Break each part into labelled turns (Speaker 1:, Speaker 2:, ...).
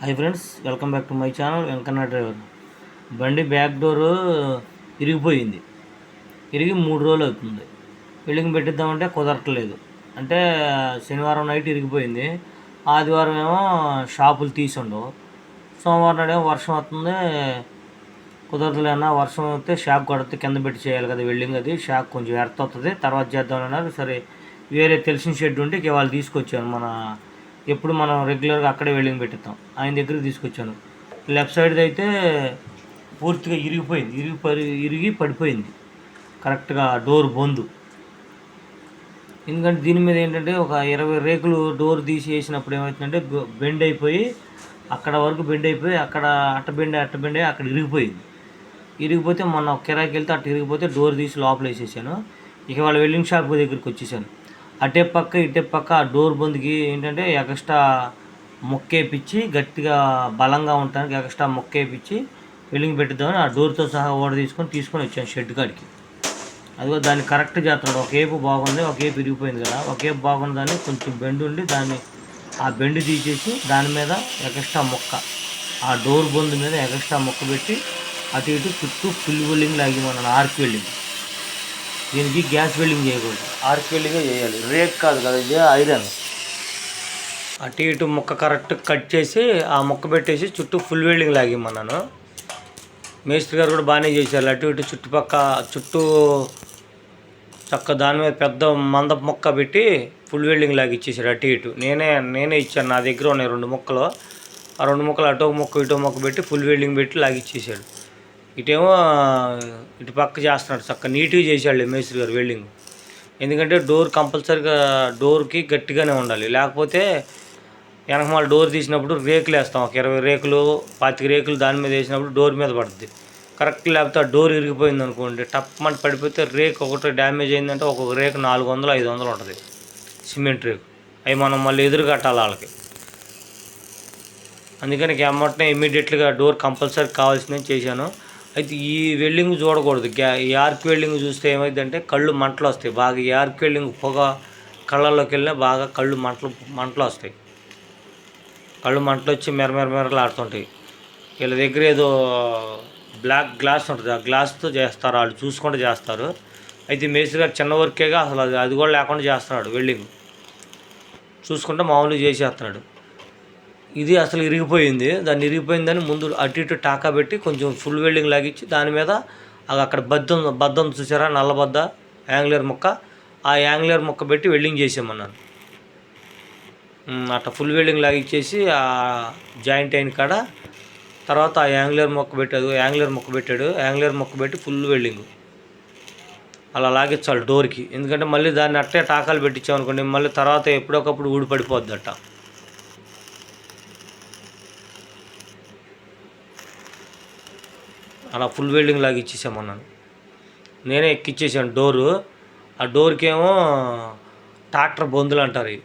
Speaker 1: Hi friends welcome back to my channel Venkanna driver బండి back door ఇరిగిపోయింది. ఇరిగి మూడు రోజులు అవుతుంది. వెల్డింగ్ పెట్టిద్దామంటే కుదరట్లేదు. అంటే శనివారం నైట్ ఇరిగిపోయింది. ఆదివారం ఏమో షాపులు తీసి ఉండవు. సోమవారం నాడేమో వర్షం వస్తుంది. కుదరదులేనా వర్షం వస్తే షాక్ కొడితే కింద పెట్టి చేయాలి కదా వెల్డింగ్ అది. షాక్ కొంచెం ఎర్త్ అవుతుంది తర్వాత చేద్దామని అన్నారు. సరే వేరే తెలిసిన షెడ్ ఉంటే ఇవాళ వాళ్ళు తీసుకొచ్చాను మన ఎప్పుడు మనం రెగ్యులర్గా అక్కడే వెల్డింగ్ పెట్టిస్తాం. ఆయన దగ్గరికి తీసుకొచ్చాను. లెఫ్ట్ సైడ్ది అయితే పూర్తిగా ఇరిగిపోయింది. ఇరిగి పడి ఇరిగి పడిపోయింది. కరెక్ట్గా డోర్ బొందు. ఎందుకంటే దీని మీద ఏంటంటే ఒక ఇరవై రేకులు డోర్ తీసి వేసినప్పుడు ఏమవుతుందంటే బెండ్ అయిపోయి అక్కడ వరకు బెండ్ అయిపోయి అక్కడ అట్ట బెండ్ అట్ట బెండ్ అయ్యి అక్కడ ఇరిగిపోయింది. ఇరిగిపోతే మొన్న కిరాకి కిరాయికి వెళ్తే అట్ట ఇరిగిపోతే డోర్ తీసి లోపల వేసేసాను ఇక వాళ్ళ వెల్డింగ్ షాప్ దగ్గరికి వచ్చేసాను. అటే పక్క ఇటే పక్క ఆ డోర్ బొందుకి ఏంటంటే ఎక్స్ట్రా మొక్కేపిచ్చి గట్టిగా బలంగా ఉండటానికి ఎక్స్ట్రా మొక్కేపిచ్చి వెలింగ్ పెట్టిద్దామని ఆ డోర్తో సహా ఓడ తీసుకొని తీసుకొని వచ్చాను షెడ్ కాడికి. అదిగో దాన్ని కరెక్ట్ చేస్తున్నాడు. ఒకేపు బాగుంది ఒకేపు విరిగిపోయింది కదా. ఒకేపు బాగుంది దాన్ని కొంచెం బెండ్ ఉండి దాన్ని ఆ బెండ్ తీసేసి దాని మీద ఎక్స్ట్రా మొక్క ఆ డోర్ బొందు మీద ఎక్స్ట్రా మొక్క పెట్టి అటు ఇటు చుట్టూ ఫుల్ వెల్డింగ్ లాగిమన్నాను ఆర్క్ వెల్డింగ్. దీనికి గ్యాస్ వెల్డింగ్ చేయకూడదు. ఆర్క్ వెల్డింగే చేయాలి. రేక్ కాదు కదా ఇది ఐరన్. అటు ఇటు ముక్క కరెక్ట్ కట్ చేసి ఆ ముక్క పెట్టేసి చుట్టూ ఫుల్ వెల్డింగ్ లాగిమన్నాను మేస్త్రి గారు కూడా బాగానే చేశారు. అటు ఇటు చుట్టుపక్క చుట్టూ చక్క దాని మీద పెద్ద మందపు మొక్క పెట్టి ఫుల్ వెల్డింగ్ లాగా ఇచ్చేసాడు అటు ఇటు. నేనే నేనే ఇచ్చాను నా దగ్గర ఉన్నాయి రెండు మొక్కలు. ఆ రెండు మొక్కలు అటో మొక్క ఇటో మొక్క పెట్టి ఫుల్ వెల్డింగ్ పెట్టి లాగిచ్చేసాడు ఇటేమో ఇటు పక్క చేస్తున్నాడు చక్క నీట్గా చేశాడు మేస్త్రి గారు వెల్డింగ్ ఎందుకంటే డోర్ కంపల్సరీగా డోర్కి గట్టిగానే ఉండాలి. లేకపోతే వెనకమాల డోర్ తీసినప్పుడు రేకులు వేస్తాం ఒక ఇరవై రేకులు పాతిక రేకులు దాని మీద వేసినప్పుడు డోర్ మీద పడుతుంది కరెక్ట్ లేకపోతే ఆ డోర్ ఇరిగిపోయింది అనుకోండి టప్మంట పడిపోతే రేక్ ఒకటి డ్యామేజ్ అయిందంటే ఒక్కొక్క రేకు నాలుగు వందలు ఐదు వందలు ఉంటుంది. సిమెంట్ రేకు. అవి మనం మళ్ళీ ఎదురు కట్టాలి వాళ్ళకి. అందుకని ఎమ్మటనే ఇమ్మీడియట్గా డోర్ కంపల్సరీ కావాల్సిందని చేశాను. అయితే ఈ వెల్డింగ్ చూడకూడదు. గ్యా ఈ ఆర్క్ వెల్డింగ్ చూస్తే ఏమైందంటే కళ్ళు మంటలు వస్తాయి. బాగా ఈ ఆర్క్ వెల్డింగ్ పొగ కళ్ళల్లోకి వెళ్ళినా బాగా కళ్ళు మంటలు మంటలు వస్తాయి. కళ్ళు మంటలు వచ్చి మెరమెర మెరలాడుతుంటాయి వీళ్ళ దగ్గర ఏదో బ్లాక్ గ్లాస్ ఉంటుంది. ఆ గ్లాస్తో చేస్తారు. వాళ్ళు చూసుకుంటూ చేస్తారు. అయితే మేస్త్రి గారు చిన్న వర్కేగా అసలు అది అది కూడా లేకుండా చేస్తున్నాడు వెల్డింగ్ చూసుకుంటే మామూలుగా చేసేస్తున్నాడు. ఇది అసలు ఇరిగిపోయింది. దాన్ని ఇరిగిపోయిందని ముందు అటు ఇటు టాకా పెట్టి కొంచెం ఫుల్ వెల్డింగ్ లాగిచ్చి దాని మీద అది అక్కడ బద్దం బద్దం చూసారా? నల్లబద్ద యాంగ్లర్ ముక్క. ఆ యాంగ్లర్ ముక్క పెట్టి వెల్డింగ్ చేసామన్నాను అట్లా ఫుల్ వెల్డింగ్ లాగిచ్చేసి ఆ జాయింట్ అయిన కాడ తర్వాత ఆ యాంగ్లర్ మొక్క పెట్టాడు యాంగ్లర్ మొక్క పెట్టాడు యాంగ్లర్ మొక్క పెట్టి ఫుల్ వెల్డింగ్. అలా లాగించాలి డోర్కి. ఎందుకంటే మళ్ళీ దాన్ని అట్టే టాకాలు పెట్టించామనుకోండి మళ్ళీ తర్వాత ఎప్పుడొకప్పుడు ఊడి పడిపోద్దట అలా ఫుల్ వెల్డింగ్ లాగా ఇచ్చేసామన్నాను నేనే ఎక్కిచ్చేసాను డోరు. ఆ డోర్కేమో ట్రాక్టర్ బొందులు అంటారు ఇవి.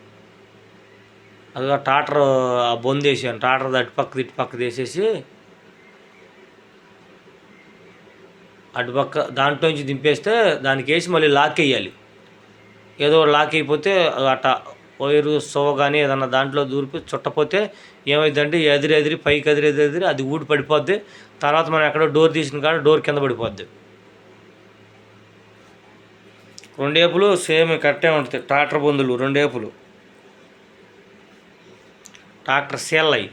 Speaker 1: అదిగో ట్రాక్టర్ ఆ బొందు వేసాను. ట్రాక్టర్ అటు పక్క ఇటు పక్క వేసేసి అటు పక్క దాంట్లో నుంచి దింపేస్తే దానికి వేసి మళ్ళీ లాక్ వేయాలి. ఏదో లాక్ అయిపోతే అట్ట వైరు సొవ కానీ ఏదన్నా దాంట్లో దూరిపి చుట్టపోతే ఏమైందంటే ఎదిరి ఎదిరి పైకి ఎదిరి ఎదిరి ఎదిరి అది ఊడి పడిపోద్ది. తర్వాత మనం ఎక్కడో డోర్ తీసిన కాడ డోర్ కింద పడిపోద్ది. రెండేపులు సేమ్ కట్టే ఉంటుంది. ట్రాక్టర్ బొందులు రెండేపులు. ట్రాక్టర్ సేల్ అయ్యి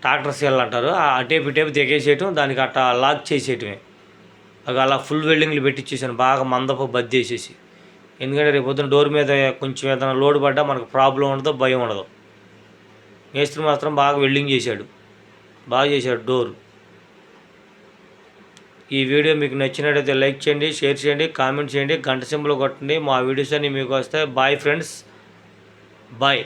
Speaker 1: ట్రాక్టర్ సేల్ అంటారు. ఆ అటేపు ఇటేపు దిగేసేయటం దానికి అట్లా లాక్ చేసేయటమే. అది అలా ఫుల్ వెల్డింగ్లు పెట్టించేసాను బాగా మందపు బద్దేసేసి ఎందుకంటే రేపు పొద్దున డోర్ మీద కొంచెం ఏదైనా లోడ్ పడ్డా మనకు ప్రాబ్లం ఉండదు భయం ఉండదు. మేస్త్రి మాత్రం బాగా వెల్డింగ్ చేశాడు. బాగా చేశాడు డోర్. ఈ వీడియో మీకు నచ్చినట్టయితే లైక్ చేయండి షేర్ చేయండి కామెంట్ చేయండి గంట సింబల్ కొట్టండి. మా వీడియోస్ అన్నీ మీకు వస్తాయి. Bye friends. బాయ్.